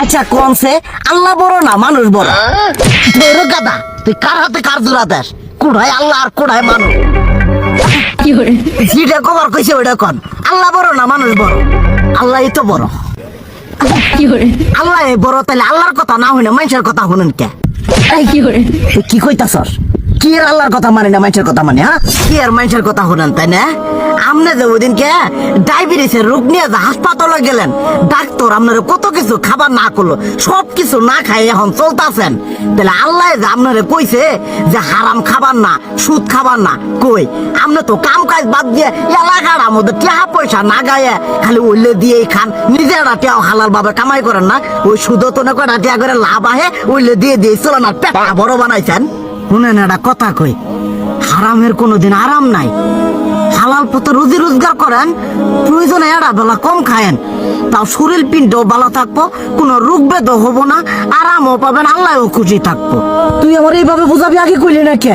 আচ্ছা কনসে আল্লাহ বড় না মানুষ বড়? ধরো গাদা তুই কার হাতে কার জোড়া দেশ কোড়ায় আল্লাহ আর কোড়ায় মানুষ। যেটা কবার কইছে ওইটা কন। আল্লাহ বড় না মানুষ বড়? আল্লাহ তো বড়। আল্লাহ বড় তাহলে আল্লাহর কথা না হইনা মানুষের কথা শুনেন কে? তুই কি কইতাছস? কি এর আল্লাহর কথা মানে না, মানুষের কথা মানে হ্যাঁ? কি আর মানুষের কথা তাই না? ডায়াবেটিসের রোগ নিয়ে হাসপাতালে গেলেন, ডাক্তার কত কিছু খাবার না করল, সব কিছু না খাই এখন চলতাছেন। তাহলে আল্লাহ আপনারে কইছে যে হারাম খাবার না, সুদ খাবার না, কই? আপনি তো কাম কাজ বাদ দিয়ে এলাকার টাকা পয়সা না গায়ে, খালি দিয়েই খান নিজেরা টেও হালাল ভাবে কামাই করেন না, ওই সুদ তো না টিয়া করে লাভ আহে, উল্লে দিয়ে দিয়ে চলেন আর পেটা বড় বানাইছেন। শুনেন একটা কথা কই। হারামের কোনোদিন আরাম নাই। হালাল পথে রুজি রোজগার করেন, প্রয়োজনে এড়া বেলা কম খায়েন। তাও শরীর পিণ্ডও ভালো থাকব, কোনো রোগ বেদও হব না, আরামও পাবেন, আল্লাহও খুশি থাকব। তুই আমার এইভাবে বুঝাবি আগে কইলি না কে?